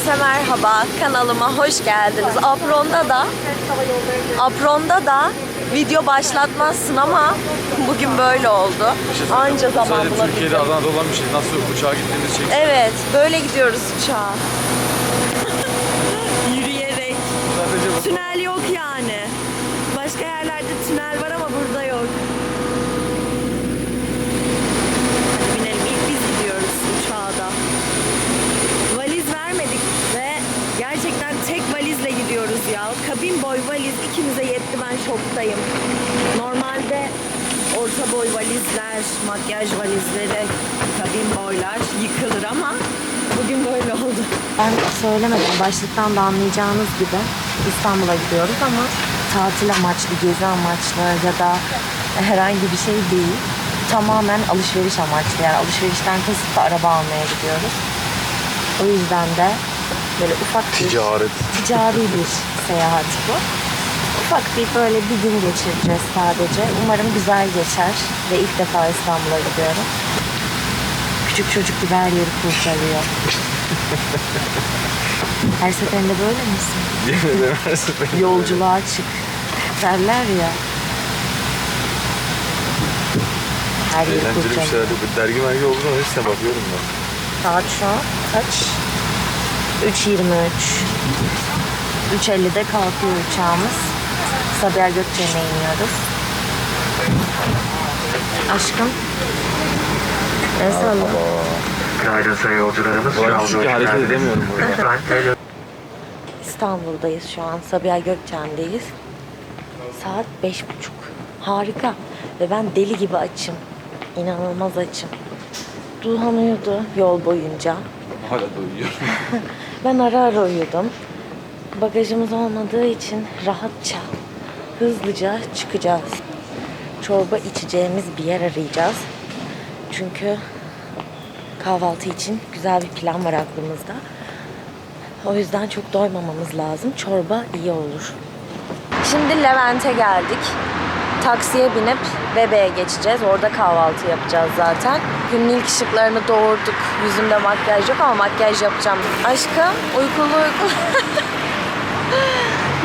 Herkese merhaba. Kanalıma hoş geldiniz. Apron'da da Apron'da da video başlatmazsın ama bugün böyle oldu. Anca zaman Sadece Türkiye'de bulabildim. Adana'da olan bir şey. Nasıl uçağa gittiğimiz şey. Evet, böyle gidiyoruz uçağa. Yürüyerek. Sadece bu. Tünel yok yani. Başka yerlerde tünel var ama burada yok. Hadi binelim. İlk biz gidiyoruz uçağa da. Valiz vermedik ve gerçekten tek valizle gidiyoruz ya. Kabin boy valiz ikimize yetti ben şoktayım. Normalde orta boy valizler, makyaj valizleri, kabin boylar yıkılır ama bugün böyle oldu. Ben söylemedim. Başlıktan da anlayacağınız gibi İstanbul'a gidiyoruz ama tatil amaçlı, gezi amaçlı ya da herhangi bir şey değil. Tamamen alışveriş amaçlı. Yani alışverişten kasıt da araba almaya gidiyoruz. O yüzden de böyle ufak bir Ticaret. ticari bir seyahat bu. Ufak bir böyle bir gün geçireceğiz sadece. Umarım güzel geçer ve ilk defa İstanbul'a gidiyorum. Küçük çocuk gibi her yeri kurtarıyor. Her seferinde böyle misin? Yolculuğa çık derler ya. Her yeri Eğlenceli bir kurtarıyor. şeyler. Bir dergi mergi olduğu zaman hepsine bakıyorum ben. Saat şu an kaç? 3.23. 3.50'de kalkıyor uçağımız. Sabiha Gökçen'e iniyoruz. Aşkım. El salla. Günaydın sayın yolcularımız. Ulan Yolcu çünkü hareket edemiyorum burada. İstanbul'dayız şu an. Sabiha Gökçen'deyiz. Saat beş buçuk. Harika. Ve ben deli gibi açım. İnanılmaz açım. Duhan uyudu yol boyunca. Hala da uyuyorum. Ben ara ara uyudum. Bagajımız olmadığı için rahatça, hızlıca çıkacağız. Çorba içeceğimiz bir yer arayacağız. Çünkü kahvaltı için güzel bir plan var aklımızda. O yüzden çok doymamamız lazım. Çorba iyi olur. Şimdi Levent'e geldik. Taksiye binip bebeğe geçeceğiz. Orada kahvaltı yapacağız zaten. Günün ilk ışıklarını doğurduk. Yüzümde makyaj yok ama makyaj yapacağım. Aşkım uykulu uykulu.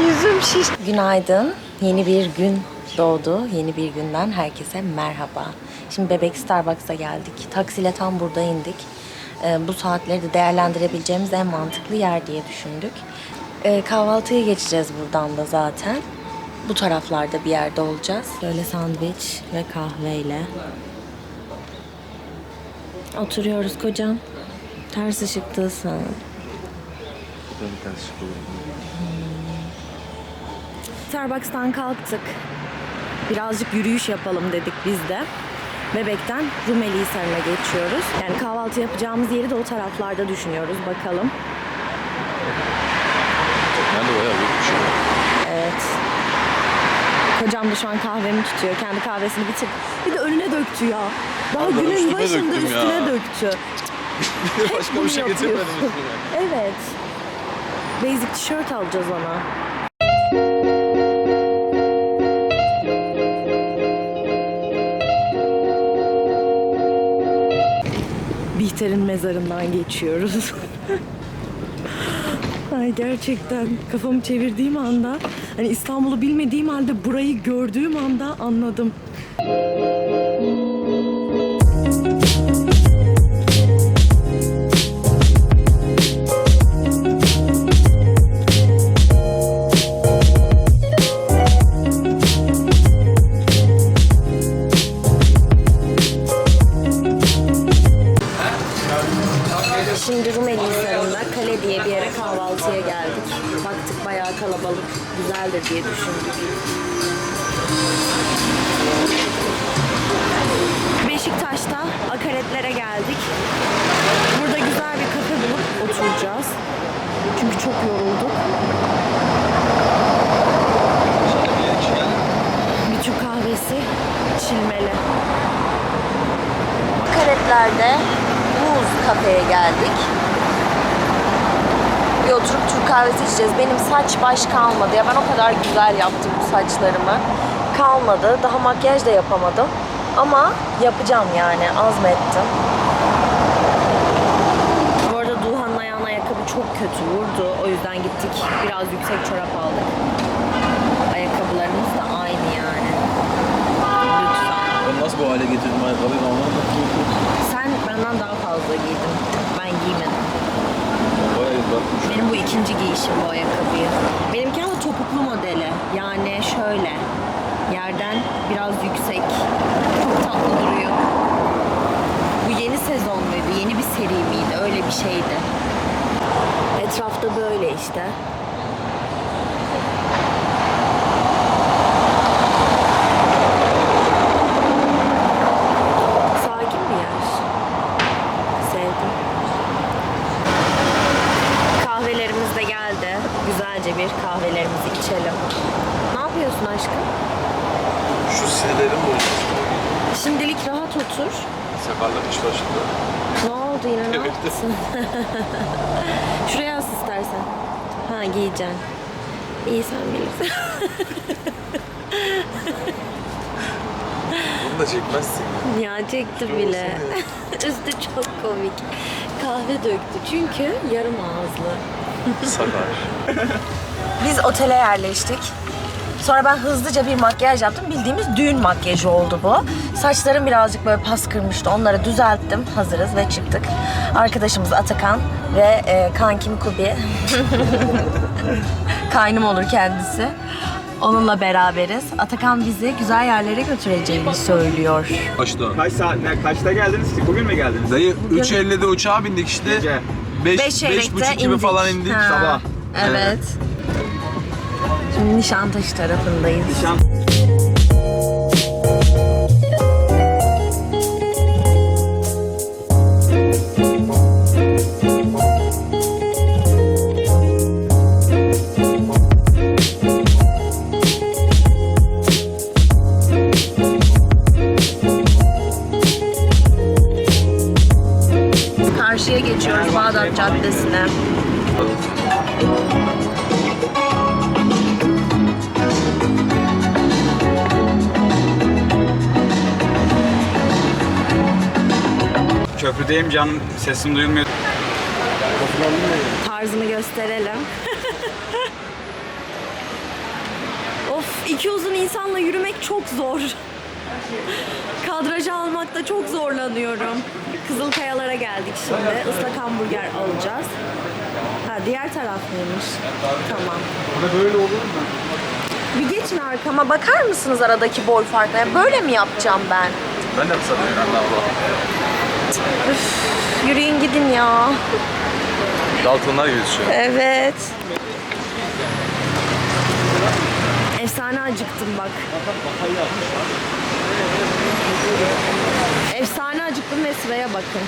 Yüzüm şiş. Günaydın. Yeni bir gün doğdu. Yeni bir günden herkese merhaba. Şimdi Bebek Starbucks'a geldik. Taksiyle tam burada indik. Ee, bu saatleri de değerlendirebileceğimiz en mantıklı yer diye düşündük. Ee, kahvaltıya geçeceğiz buradan da zaten. Bu taraflarda bir yerde olacağız. Böyle sandviç ve kahveyle. Oturuyoruz kocam. Ters ışıktasın. Ben bir tane şık Starbucks'tan kalktık. Birazcık yürüyüş yapalım dedik biz de. Bebekten Rumeli Hisarı'na geçiyoruz. Yani kahvaltı yapacağımız yeri de o taraflarda düşünüyoruz. Bakalım. Ben de bayağı büyük bir şey var. Evet. Kocam da şu an kahvemi tutuyor. Kendi kahvesini bitir. Bir de önüne döktü ya. Daha Abi ben günün üstüne başında döktüm ya. üstüne döktü. Başka bunu bir şey yapıyorsun. getirmedim üstüne. Evet. Basic tişört alacağız ona. Bihter'in mezarından geçiyoruz. Ay gerçekten kafamı çevirdiğim anda hani İstanbul'u bilmediğim halde burayı gördüğüm anda anladım. Bayağı kalabalık, güzeldir diye düşündük. Beşiktaş'ta akaretlere geldik. Burada güzel bir kafe bulup oturacağız. Çünkü çok yorulduk. Bir Türk kahvesi çilmeli. Akaretlerde Muz kafeye geldik. Bir oturup Türk kahvesi içeceğiz. Benim saç baş kalmadı. Ya ben o kadar güzel yaptım bu saçlarımı. Kalmadı. Daha makyaj da yapamadım. Ama yapacağım yani. Azmettim. Bu arada Duhan'ın ayağına ayakkabı çok kötü vurdu. O yüzden gittik. Biraz yüksek çorap aldık. Ayakkabılarımız da aynı yani. Lütfen. Ben nasıl bu hale getirdim ayakkabıyı. Sen benden daha fazla giydin. Bakmış. Benim bu ikinci giyişim bu ayakkabıyı. Benimki ama topuklu modeli. Yani şöyle. Yerden biraz yüksek. Çok tatlı duruyor. Bu yeni sezon muydu? Yeni bir seri miydi? Öyle bir şeydi. Etrafta böyle işte. Sakin bir yer. Sevdim. Kahvelerimiz de geldi. Güzelce bir kahvelerimizi içelim. Ne yapıyorsun aşkım? Şu sinirlerim bozuldu. Şimdilik rahat otur. Sakarlık iş başında. Ne oldu yine yaptın? Şuraya as istersen. Ha giyeceksin. İyi sen bilirsin. Bunu da çekmezsin. ya çekti bile. Üstü çok komik. Kahve döktü çünkü yarım ağızlı. Sakar. Biz otele yerleştik. Sonra ben hızlıca bir makyaj yaptım. Bildiğimiz düğün makyajı oldu bu. Saçlarım birazcık böyle pas kırmıştı. Onları düzelttim. Hazırız ve çıktık. Arkadaşımız Atakan ve e, kankim Kubi. Kaynım olur kendisi. Onunla beraberiz. Atakan bizi güzel yerlere götüreceğini söylüyor. Başta. Kaç saat, ne, kaçta geldiniz ki? Bugün mü geldiniz? Dayı 3.50'de uçağa bindik işte. Gece. 5 Beş beş, çeyrekte buçuk gibi indik. falan indik. Ha. Sabah. Evet. Şimdi Nişantaşı tarafındayız. Nişan. Canım sesim duyulmuyor. Tarzını gösterelim. of iki uzun insanla yürümek çok zor. Kadrajı almakta çok zorlanıyorum. Kızılkayalara geldik şimdi. Islak hamburger alacağız. Ha diğer taraf mıymış? Tamam. böyle olur mu? Bir geçin arkama bakar mısınız aradaki boy farkına? Böyle mi yapacağım ben? Ben de mi sanıyorum Allah Allah. Üf, yürüyün gidin ya. Daltonlar gibi düşüyor. Evet. Efsane acıktım bak. Efsane acıktım ve sıraya bakın.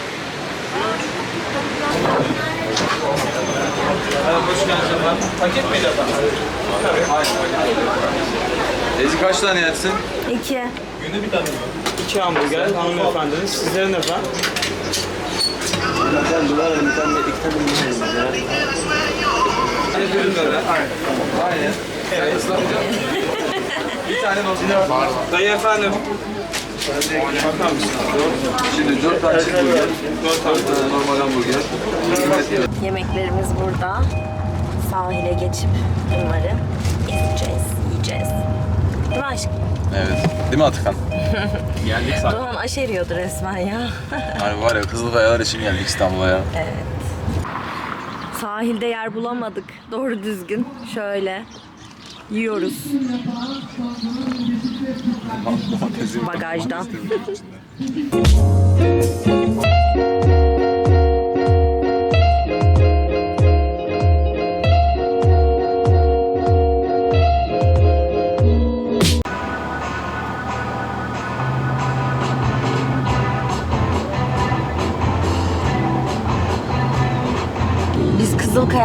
Paket miydi efendim? Ezi kaç tane yersin? İki. İki hamburger hanımefendiniz. Sizlerin efendim? Aynen. Evet. bir tane de olsun. Dayı efendim. Bakar mısın? Şimdi 4 tane cheeseburger, 4 tane normal hamburger. Yemeklerimiz burada. Sahile geçip bunları izleyeceğiz, yiyeceğiz. Değil mi aşkım? Evet. Değil mi Atakan? Geldik zaten. Doğan aşeriyordu resmen ya. Hani var ya Kızılkayalar için geldik İstanbul'a ya. Sahilde yer bulamadık. Doğru düzgün. Şöyle yiyoruz bagajdan.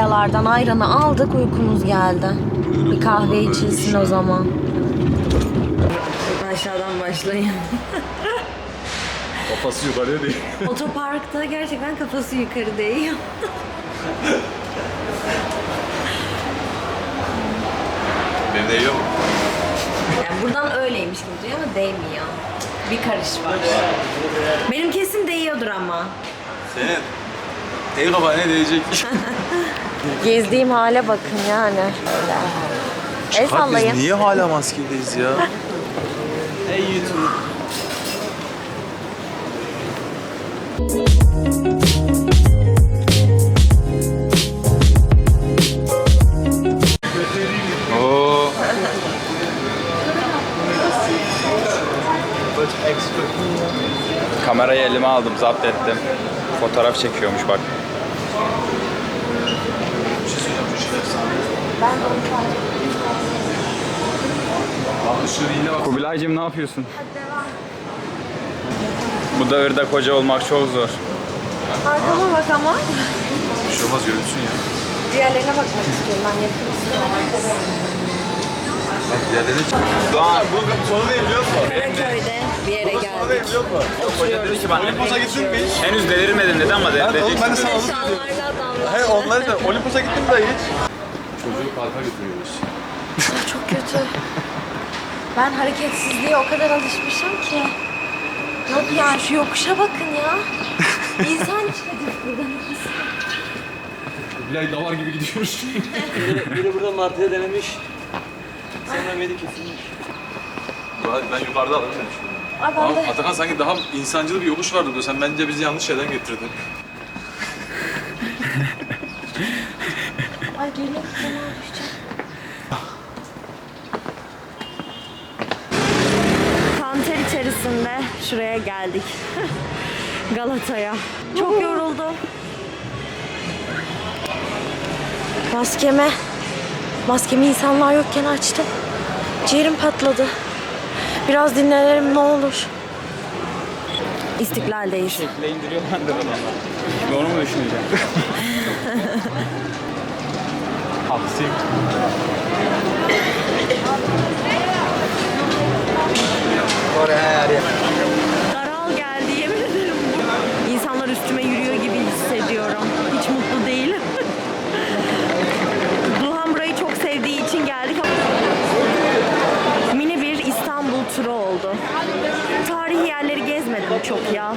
Biz Kızılkayalardan ayranı aldık uykumuz geldi. Bir kahve içilsin o zaman. Aşağıdan başlayın. Kafası yukarıya değil. Otoparkta gerçekten kafası yukarı değiyor. Benim de yiyor mu? Yani buradan öyleymiş gibi duruyor ama değmiyor. Bir karış var. Benim kesin değiyordur ama. Senin. Ey baba ne diyecek? Gezdiğim hale bakın yani. Öyle. El sallayın. niye hala maskedeyiz ya? Hey YouTube. Oo. Kamerayı elime aldım, zapt ettim. Fotoğraf çekiyormuş bak. Kubilaycığım ne yapıyorsun? Bu devirde koca olmak çok zor. Arkama bak ama. Bir şey olmaz görünsün ya. Diğerlerine bakmak istiyorum ben yakın Bak diğerlerine çık. Doğan bu sonu değil biliyor musun? Karaköy'de bir yere geldik. Koca dedi ki bana Olimpos'a gittin mi hiç? Henüz delirmedim dedi ama de, dedi. Ben de sana onu Şalvarlı adamlar. He onlar da Olimpos'a gittin mi daha hiç? Çocuğu parka götürüyoruz. Çok kötü. Ben hareketsizliğe o kadar alışmışım ki. Yok ya şu yokuşa bakın ya. İnsan çıkacak buradan. Bilal davar gibi gidiyoruz. Biri, biri burada martıya denemiş. Sonra medi kesilmiş. ben yukarıda alırım. Ay ben de Atakan sanki daha insancıl bir yokuş vardı diyor. Sen bence bizi yanlış yerden getirdin. ay geliyor düşeceğim. Kanter içerisinde şuraya geldik. Galata'ya. Çok yoruldum. Maskeme, maskemi insanlar yokken açtım. Ciğerim patladı. Biraz dinlenelim ne olur. İstiklal'deyiz. Şekle indiriyorlardır adamlar. Doğru mu düşüneceğim? Aksi. Daral geldi yemin ederim. İnsanlar üstüme yürüyor gibi hissediyorum. Hiç mutlu değilim. Duhan burayı çok sevdiği için geldik mini bir İstanbul turu oldu. Tarihi yerleri gezmedim çok ya.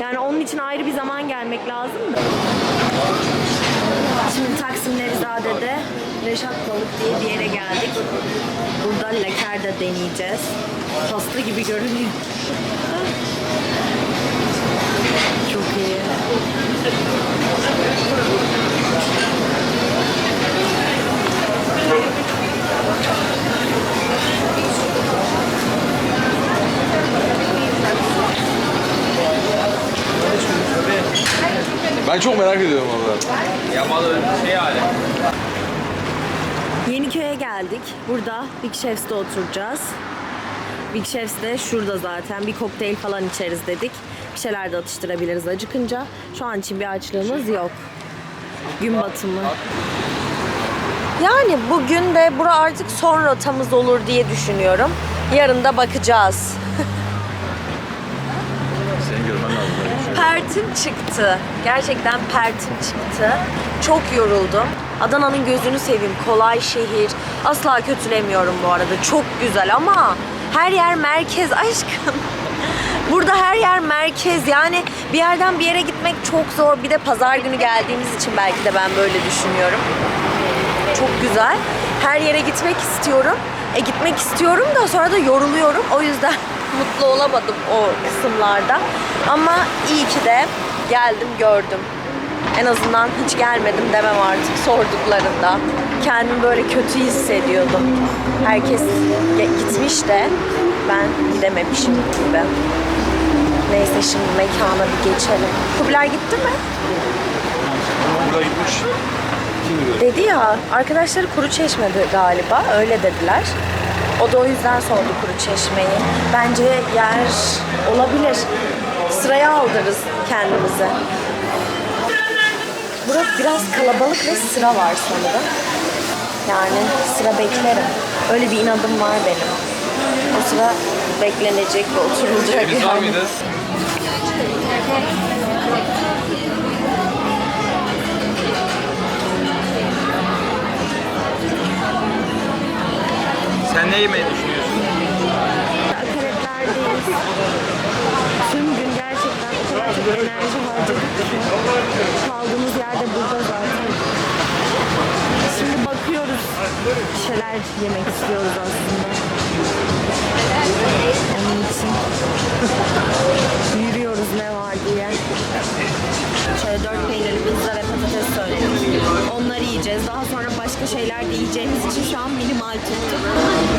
Yani onun için ayrı bir zaman gelmek lazım da. Şimdi Taksim Nevzade'de Reşat Balık diye bir yere geldik. Burada lakerda deneyeceğiz. Pasta gibi görünüyor. Çok iyi. Ben çok merak ediyorum valla. Yamalı şey hali. Yeniköy'e geldik. Burada Big Chefs'te oturacağız. Big Chefs de şurada zaten. Bir kokteyl falan içeriz dedik. Bir şeyler de atıştırabiliriz acıkınca. Şu an için bir açlığımız yok. Gün batımı. Yani bugün de bura artık son rotamız olur diye düşünüyorum. Yarın da bakacağız. Seni görmen lazım. Pertim çıktı. Gerçekten pertim çıktı. Çok yoruldum. Adana'nın gözünü seveyim. Kolay şehir. Asla kötülemiyorum bu arada. Çok güzel ama her yer merkez aşkım. Burada her yer merkez. Yani bir yerden bir yere gitmek çok zor. Bir de pazar günü geldiğimiz için belki de ben böyle düşünüyorum. Çok güzel. Her yere gitmek istiyorum. E gitmek istiyorum da sonra da yoruluyorum. O yüzden mutlu olamadım o kısımlarda. Ama iyi ki de geldim gördüm. En azından hiç gelmedim demem artık sorduklarında. Kendimi böyle kötü hissediyordum. Herkes gitmiş de ben gidememişim gibi. Neyse şimdi mekana bir geçelim. Kubilay gitti mi? Burada gitmiş. Dedi ya arkadaşları kuru çeşmedi galiba öyle dediler. O da o yüzden sordu kuru çeşmeyi. Bence yer olabilir. Sıraya aldırırız kendimizi. Burası biraz kalabalık ve sıra var sanırım. Yani sıra beklerim. Öyle bir inadım var benim. O sıra beklenecek ve oturulacak Ceviz var yani. mıydı? Sen ne yemeyi düşünüyorsun? Akaretlerdeyiz. Tüm gün gerçekten o yemek istiyoruz aslında. Onun için yürüyoruz ne var Yiyeceğiz. Daha sonra başka şeyler de yiyeceğimiz için şu an minimal tuttuk.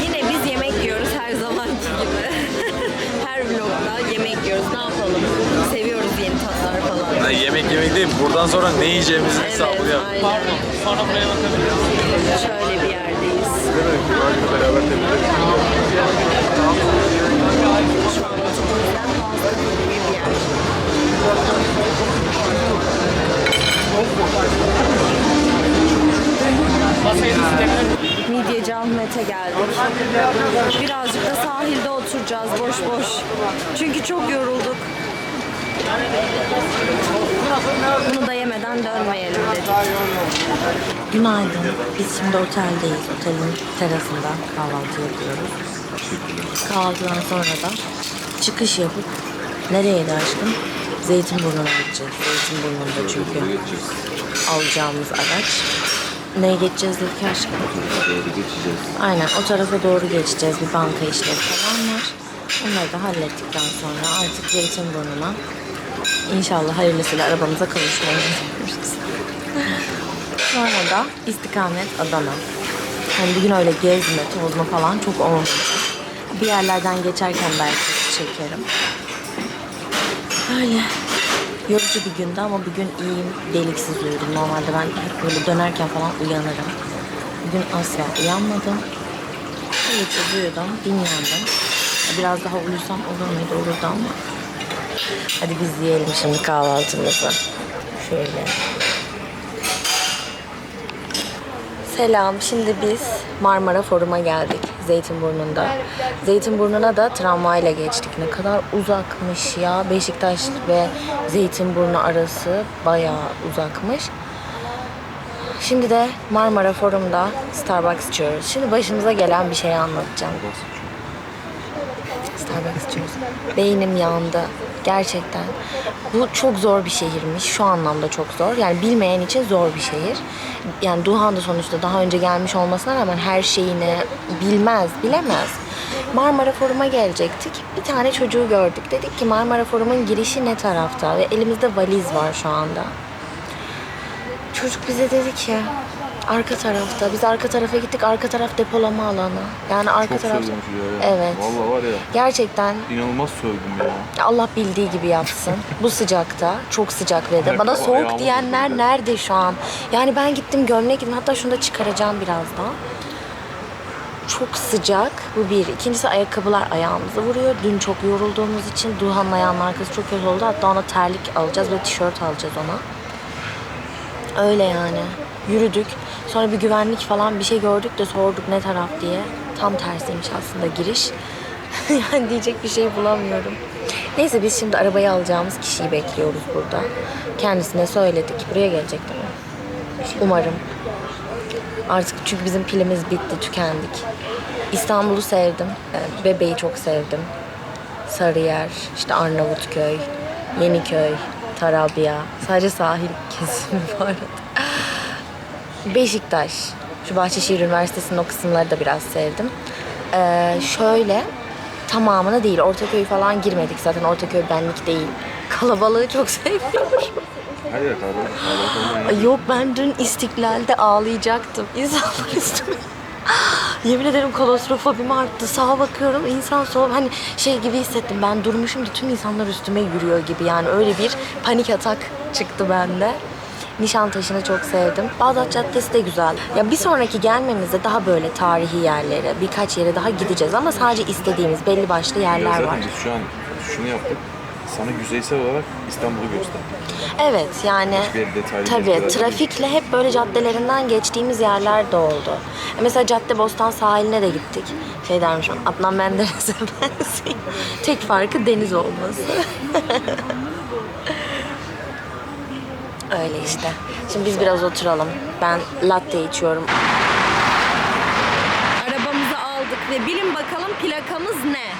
Yine biz yemek yiyoruz her zamanki gibi. her vlogda yemek yiyoruz. Ne yapalım? Seviyoruz yeni tatlar falan. Yani yemek yemek değil, buradan sonra ne yiyeceğimizi hesabını yap. aynen. Sonra buraya bakabiliriz. Şöyle bir yerdeyiz. Şu an oturduğumuzdan fazla bir yer. Midyeci Ahmet'e geldik. Birazcık da sahilde oturacağız boş boş. Çünkü çok yorulduk. Bunu da yemeden dönmeyelim dedik. Günaydın. Biz şimdi oteldeyiz. Otelin terasında kahvaltı yapıyoruz. Kahvaltıdan sonra da çıkış yapıp nereye de aşkım? Zeytinburnu'na gideceğiz. Zeytinburnu'nda çünkü alacağımız araç. Neye geçeceğiz dedik aşkım? Aynen o tarafa doğru geçeceğiz. Bir banka işleri falan var. Onları da hallettikten sonra artık Zeytinburnu'na inşallah hayırlısıyla arabamıza kavuşmayı düşünüyoruz. Sonra da istikamet Adana. Hani bugün öyle gezme, tozma falan çok olmadı. Bir yerlerden geçerken belki çekerim. Öyle. Yorucu bir gündü ama bugün iyiyim, deliksiz uyudum. Normalde ben böyle dönerken falan uyanırım. Bugün asla uyanmadım. Deliksiz uyudum, dinlendim. Biraz daha uyusam olur muydu olurdu ama. Hadi biz yiyelim şimdi kahvaltımızı. Şöyle. Selam. Şimdi biz Marmara Forum'a geldik Zeytinburnu'nda. Zeytinburnu'na da tramvayla geçtik. Ne kadar uzakmış ya. Beşiktaş ve Zeytinburnu arası bayağı uzakmış. Şimdi de Marmara Forum'da Starbucks içiyoruz. Şimdi başımıza gelen bir şeyi anlatacağım. Starbucks içiyoruz. Beynim yandı. Gerçekten. Bu çok zor bir şehirmiş. Şu anlamda çok zor. Yani bilmeyen için zor bir şehir. Yani Duhan da sonuçta daha önce gelmiş olmasına rağmen her şeyini bilmez, bilemez. Marmara Forum'a gelecektik. Bir tane çocuğu gördük. Dedik ki Marmara Forum'un girişi ne tarafta? Ve elimizde valiz var şu anda. Çocuk bize dedi ki arka tarafta. Biz arka tarafa gittik. Arka taraf depolama alanı. Yani arka taraf. Sövdüm çocuğa ya. Evet. Vallahi var ya Gerçekten inanılmaz sövdüm ya. Allah bildiği gibi yapsın. Bu sıcakta. Çok sıcak ve de. Evet, Bana o soğuk ayağımı diyenler nerede şu an? Yani ben gittim gömlek gittim. Hatta şunu da çıkaracağım birazdan. Çok sıcak. Bu bir. İkincisi ayakkabılar ayağımıza vuruyor. Dün çok yorulduğumuz için Duhan'ın ayağının arkası çok kötü oldu. Hatta ona terlik alacağız ve tişört alacağız ona. Öyle yani. Yürüdük. Sonra bir güvenlik falan bir şey gördük de sorduk ne taraf diye. Tam tersiymiş aslında giriş. yani diyecek bir şey bulamıyorum. Neyse biz şimdi arabayı alacağımız kişiyi bekliyoruz burada. Kendisine söyledik. Buraya gelecek değil mi? Umarım. Artık çünkü bizim pilimiz bitti, tükendik. İstanbul'u sevdim. Bebeği çok sevdim. Sarıyer, işte Arnavutköy, Yeniköy, Tarabya. Sadece sahil kesimi bu arada. Beşiktaş. Şu Bahçeşehir Üniversitesi'nin o kısımları da biraz sevdim. Ee, şöyle tamamını değil. Ortaköy falan girmedik zaten. Ortaköy benlik değil. Kalabalığı çok seviyorum. Her yer kalabalık. Kalabalık olmayan Ay Yok ben dün istiklalde ağlayacaktım. İnsanlar üstüme. Yemin ederim kolostrofobim arttı. Sağa bakıyorum insan sol hani şey gibi hissettim. Ben durmuşum da tüm insanlar üstüme yürüyor gibi. Yani öyle bir panik atak çıktı bende. Nişantaşı'nı çok sevdim. Bağdat Caddesi de güzel. Ya bir sonraki gelmemizde daha böyle tarihi yerlere, birkaç yere daha gideceğiz ama sadece istediğimiz belli başlı yerler Zaten var. biz şu an şunu yaptık. Sana yüzeysel olarak İstanbul'u göster. Evet yani tabii trafikle hep böyle caddelerinden geçtiğimiz yerler de oldu. E Mesela Caddebostan sahiline de gittik. Şey dermişim Adnan Menderes'e benziyor. Tek farkı deniz olması. Öyle işte. Şimdi biz biraz oturalım. Ben latte içiyorum. Arabamızı aldık ve bilin bakalım plakamız ne?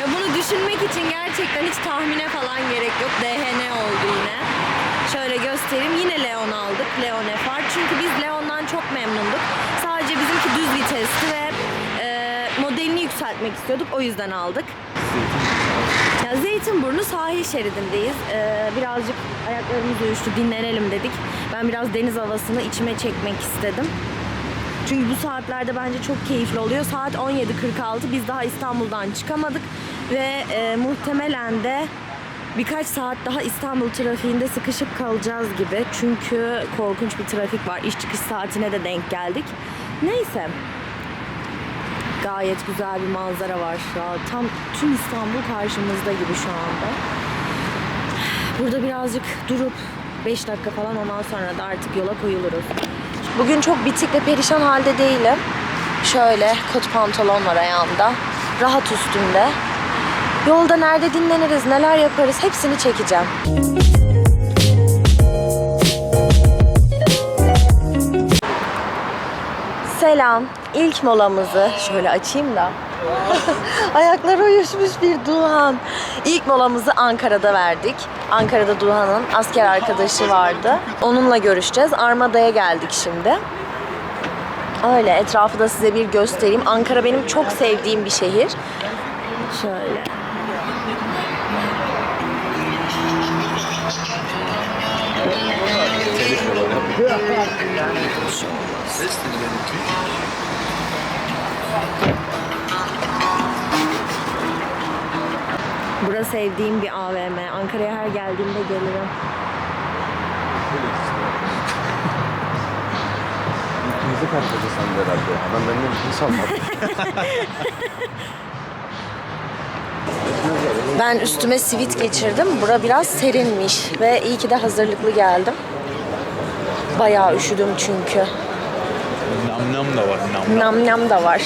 Ve bunu düşünmek için gerçekten hiç tahmine falan gerek yok. DHN oldu yine. Şöyle göstereyim. göstereyim. Yine Leon aldık. Leon FR. Çünkü biz Leon'dan çok memnunduk. Sadece bizimki düz vitesti ve e, modelini yükseltmek istiyorduk. O yüzden aldık. Ya Zeytinburnu sahil şeridindeyiz. Ee, birazcık ayaklarımız uyuştu, dinlenelim dedik. Ben biraz deniz havasını içime çekmek istedim. Çünkü bu saatlerde bence çok keyifli oluyor. Saat 17.46. Biz daha İstanbul'dan çıkamadık ve e, muhtemelen de birkaç saat daha İstanbul trafiğinde sıkışıp kalacağız gibi. Çünkü korkunç bir trafik var. İş çıkış saatine de denk geldik. Neyse. Gayet güzel bir manzara var şu an. Tam tüm İstanbul karşımızda gibi şu anda. Burada birazcık durup 5 dakika falan ondan sonra da artık yola koyuluruz. Bugün çok bitik ve perişan halde değilim. Şöyle kot pantolon var ayağımda. Rahat üstümde. Yolda nerede dinleniriz, neler yaparız hepsini çekeceğim. Selam. İlk molamızı şöyle açayım da. Ayaklar uyuşmuş bir Duhan. İlk molamızı Ankara'da verdik. Ankara'da Duhan'ın asker arkadaşı vardı. Onunla görüşeceğiz. Armada'ya geldik şimdi. Öyle etrafı da size bir göstereyim. Ankara benim çok sevdiğim bir şehir. Şöyle. Burası sevdiğim bir AVM. Ankara'ya her geldiğimde gelirim. İkinizi kaçırdı sen herhalde. Adam benden bir şey salmadı. Ben üstüme sivit geçirdim. Bura biraz serinmiş ve iyi ki de hazırlıklı geldim. Bayağı üşüdüm çünkü. Nam nam da var nam. Nam nam da var.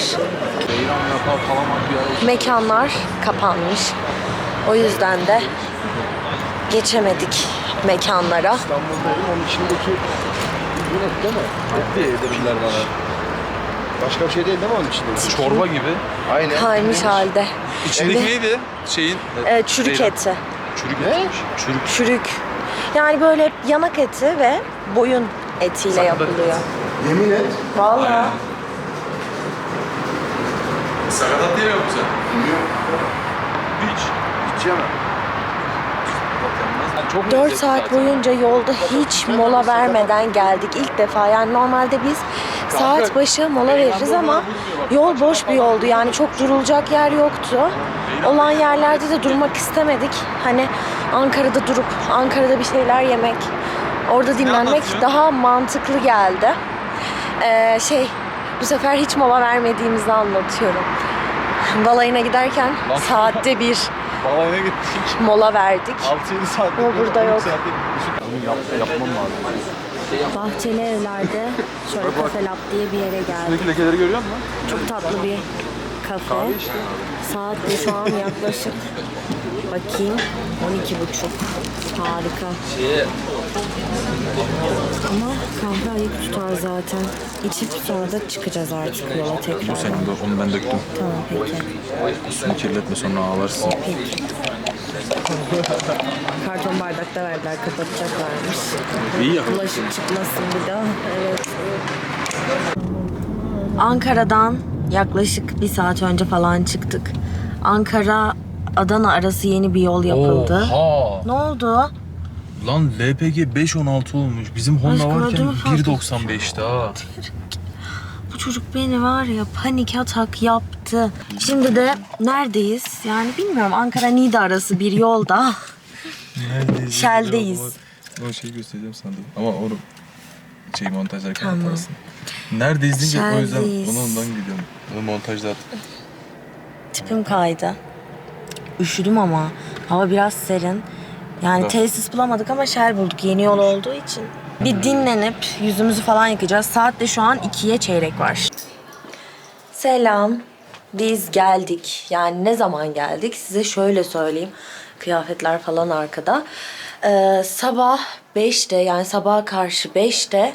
Mekanlar kapanmış. O yüzden de geçemedik mekanlara. İstanbul'dayım onun içindeki yönet değil mi? Et diye yedirdiler bana. Başka bir şey değil değil mi onun içindeki? Çorba gibi. Aynen. Kaymış halde. İçindeki neydi? Şeyin. Ee, çürük Beyran. eti. Çürük Ne? etmiş. Çürük. Çürük. Yani böyle yanak eti ve boyun etiyle yapılıyor. Yemin et. Vallahi. Sakatat değil mi yoksa? Yemem. Çok 4 lezzetli saat zaten. boyunca yolda hiç mola vermeden geldik ilk defa. Yani normalde biz saat başı mola veririz ama yol boş bir yoldu. Yani çok durulacak yer yoktu. Olan yerlerde de durmak istemedik. Hani Ankara'da durup Ankara'da bir şeyler yemek, orada dinlenmek daha mantıklı geldi. Ee, şey bu sefer hiç mola vermediğimizi anlatıyorum. Balayına giderken saatte bir Balayına gittik. mola verdik. 6-7 saat. O burada yok. Bunu yap, yapmam lazım. Bahçeli evlerde şöyle Cafe Lab diye bir yere geldik. Şuradaki lekeleri görüyor musun? Çok tatlı bir kafe. Saat de şu an yaklaşık bakayım 12 buçuk. Harika. Ama kahve ayık tutar zaten. İçip sonra da çıkacağız artık yola tekrar. Sen de onu ben döktüm. Tamam peki. Üstünü kirletme sonra ağlarsın. Peki. Karton bardakta verdiler kapatacaklarmış. İyi ya. Bulaşık çıkmasın bir daha. Evet. Ankara'dan yaklaşık bir saat önce falan çıktık. Ankara Adana arası yeni bir yol yapıldı. Oha. Ne oldu? Lan LPG 5.16 olmuş. Bizim Honda Aşkım varken ödümü fark 1.95'ti ha. Bu çocuk beni var ya panik atak yaptı. Şimdi de neredeyiz? Yani bilmiyorum Ankara Niğde arası bir yolda. Neredeyiz? Shell'deyiz. O şeyi göstereceğim sana. da. Ama onu şey montajlarken Tamam. yaparsın. Neredeyiz deyince o yüzden Shell'deyiz. onu ondan gidiyorum. Onu montajda at. Tipim kaydı. Üşüdüm ama. Hava biraz serin. Yani Da. tesis bulamadık ama Shell bulduk yeni yol olduğu için. Bir dinlenip yüzümüzü falan yıkayacağız. Saat de şu an ikiye çeyrek var. Selam. Biz geldik. Yani ne zaman geldik? Size şöyle söyleyeyim. Kıyafetler falan arkada. Ee, sabah 5'te yani sabaha karşı 5'te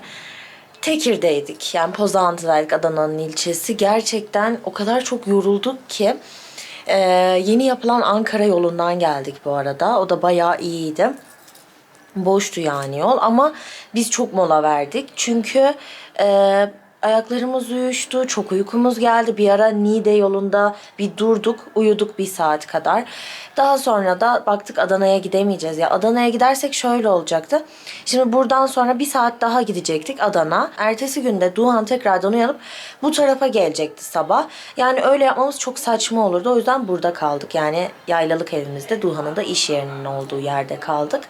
Tekir'deydik. Yani Pozantı'daydık Adana'nın ilçesi. Gerçekten o kadar çok yorulduk ki ee, yeni yapılan Ankara yolundan geldik bu arada. O da bayağı iyiydi. Boştu yani yol ama biz çok mola verdik. Çünkü e, ayaklarımız uyuştu, çok uykumuz geldi. Bir ara Niğde yolunda bir durduk, uyuduk bir saat kadar. Daha sonra da baktık Adana'ya gidemeyeceğiz. Ya Adana'ya gidersek şöyle olacaktı. Şimdi buradan sonra bir saat daha gidecektik Adana. Ertesi günde Duhan tekrardan uyanıp bu tarafa gelecekti sabah. Yani öyle yapmamız çok saçma olurdu. O yüzden burada kaldık. Yani yaylalık evimizde Duhan'ın da iş yerinin olduğu yerde kaldık.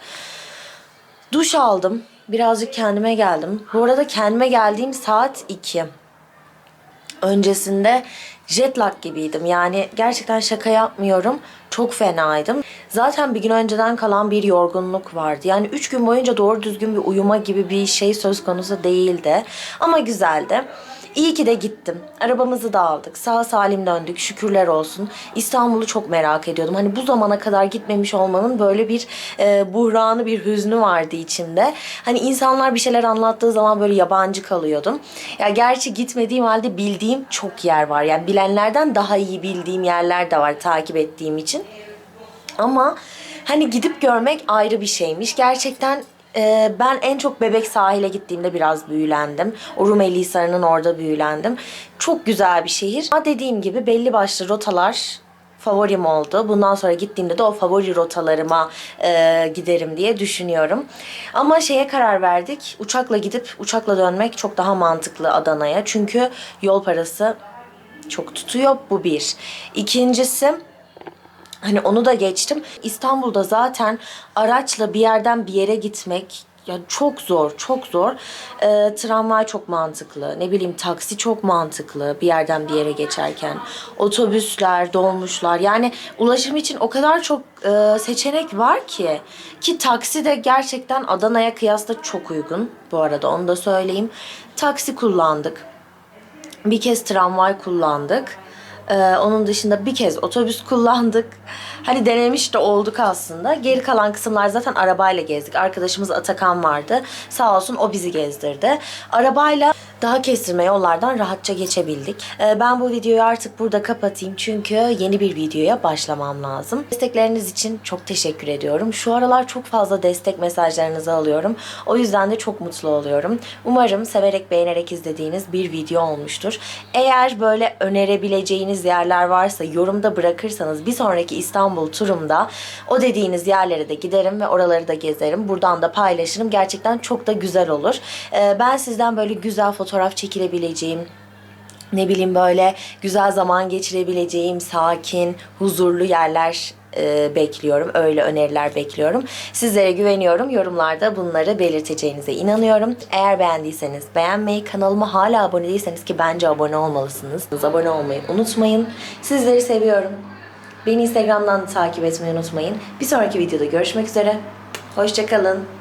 Duş aldım. Birazcık kendime geldim. Bu arada kendime geldiğim saat 2. Öncesinde jet lag gibiydim. Yani gerçekten şaka yapmıyorum. Çok fenaydım. Zaten bir gün önceden kalan bir yorgunluk vardı. Yani 3 gün boyunca doğru düzgün bir uyuma gibi bir şey söz konusu değildi. Ama güzeldi. İyi ki de gittim. Arabamızı da aldık. Sağ salim döndük. Şükürler olsun. İstanbul'u çok merak ediyordum. Hani bu zamana kadar gitmemiş olmanın böyle bir e, buhranı, bir hüznü vardı içimde. Hani insanlar bir şeyler anlattığı zaman böyle yabancı kalıyordum. Ya gerçi gitmediğim halde bildiğim çok yer var. Yani bilenlerden daha iyi bildiğim yerler de var takip ettiğim için. Ama hani gidip görmek ayrı bir şeymiş. Gerçekten e, ben en çok Bebek sahile gittiğimde biraz büyülendim. O Rumeli Hisarı'nın orada büyülendim. Çok güzel bir şehir. Ama dediğim gibi belli başlı rotalar favorim oldu. Bundan sonra gittiğimde de o favori rotalarıma e, giderim diye düşünüyorum. Ama şeye karar verdik. Uçakla gidip uçakla dönmek çok daha mantıklı Adana'ya. Çünkü yol parası çok tutuyor. Bu bir. İkincisi Hani onu da geçtim. İstanbul'da zaten araçla bir yerden bir yere gitmek ya çok zor, çok zor. Ee, tramvay çok mantıklı. Ne bileyim taksi çok mantıklı bir yerden bir yere geçerken. Otobüsler, dolmuşlar. Yani ulaşım için o kadar çok e, seçenek var ki. Ki taksi de gerçekten Adana'ya kıyasla çok uygun. Bu arada onu da söyleyeyim. Taksi kullandık. Bir kez tramvay kullandık. Ee, onun dışında bir kez otobüs kullandık. Hani denemiş de olduk aslında. Geri kalan kısımlar zaten arabayla gezdik. Arkadaşımız Atakan vardı. Sağ olsun o bizi gezdirdi. Arabayla daha kestirme yollardan rahatça geçebildik. Ee, ben bu videoyu artık burada kapatayım. Çünkü yeni bir videoya başlamam lazım. Destekleriniz için çok teşekkür ediyorum. Şu aralar çok fazla destek mesajlarınızı alıyorum. O yüzden de çok mutlu oluyorum. Umarım severek beğenerek izlediğiniz bir video olmuştur. Eğer böyle önerebileceğiniz yerler varsa yorumda bırakırsanız bir sonraki İstanbul turumda o dediğiniz yerlere de giderim ve oraları da gezerim. Buradan da paylaşırım. Gerçekten çok da güzel olur. Ee, ben sizden böyle güzel fotoğraf çekilebileceğim, ne bileyim böyle güzel zaman geçirebileceğim sakin, huzurlu yerler e, bekliyorum. Öyle öneriler bekliyorum. Sizlere güveniyorum. Yorumlarda bunları belirteceğinize inanıyorum. Eğer beğendiyseniz beğenmeyi, kanalıma hala abone değilseniz ki bence abone olmalısınız. Abone olmayı unutmayın. Sizleri seviyorum. Beni Instagram'dan da takip etmeyi unutmayın. Bir sonraki videoda görüşmek üzere. Hoşçakalın.